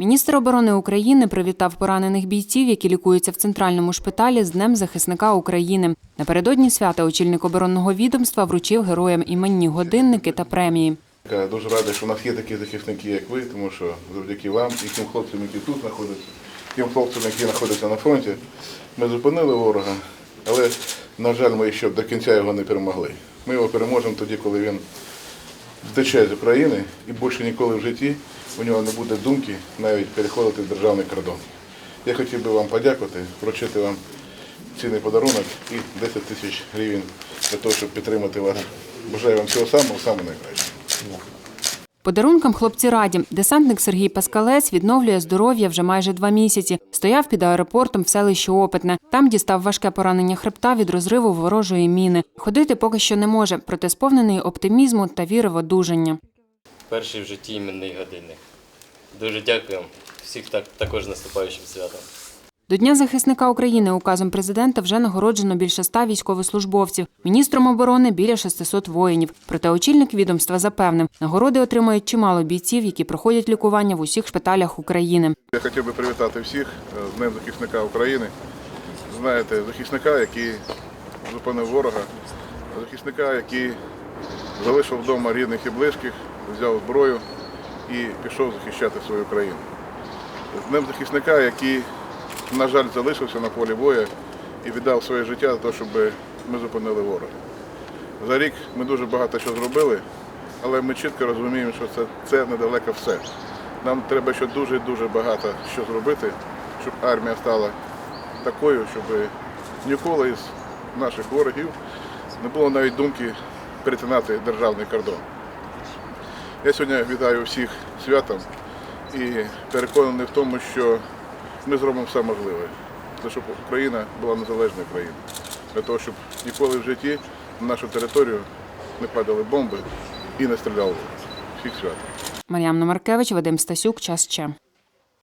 Міністр оборони України привітав поранених бійців, які лікуються в центральному шпиталі з Днем захисника України. Напередодні свята очільник оборонного відомства вручив героям іменні годинники та премії. Дуже радий, що у нас є такі захисники, як ви, тому що завдяки вам і тим хлопцям, які тут знаходяться, тим хлопцям, які знаходяться на фронті, ми зупинили ворога, але, на жаль, ми ще до кінця його не перемогли. Ми його переможемо тоді, коли він втече з України і більше ніколи в житті у нього не буде думки навіть переходити в державний кордон. Я хотів би вам подякувати, вручити вам цінний подарунок і 10 тисяч гривень для того, щоб підтримати вас. Бажаю вам всього самого, самого найкращого. Подарункам хлопці раді. Десантник Сергій Паскалець відновлює здоров'я вже майже два місяці. Стояв під аеропортом в селищі Опитне. Там дістав важке поранення хребта від розриву ворожої міни. Ходити поки що не може, проте сповнений оптимізму та віри в одужання. Перший в житті іменний годинник. Дуже дякую. Всіх так, також наступаючим святом. До Дня захисника України указом президента вже нагороджено більше ста військовослужбовців. Міністром оборони біля 600 воїнів. Проте очільник відомства запевнив, нагороди отримають чимало бійців, які проходять лікування в усіх шпиталях України. Я хотів би привітати всіх з Днем захисника України. Знаєте, захисника, який зупинив ворога, захисника, який залишив вдома рідних і близьких, взяв зброю і пішов захищати свою країну. З Днем захисника, який, на жаль, залишився на полі бою і віддав своє життя за те, щоб ми зупинили ворога. За рік ми дуже багато що зробили, але ми чітко розуміємо, що це, це недалеко все. Нам треба ще дуже дуже багато що зробити, щоб армія стала такою, щоб ніколи із наших ворогів не було навіть думки перетинати державний кордон. Я сьогодні вітаю всіх святом і переконаний в тому, що ми зробимо все можливе, для щоб Україна була незалежною країною, для того, щоб ніколи в житті на нашу територію не падали бомби і не стріляли. Всіх свят. Мар'яна Маркевич, Вадим Стасюк, час ще.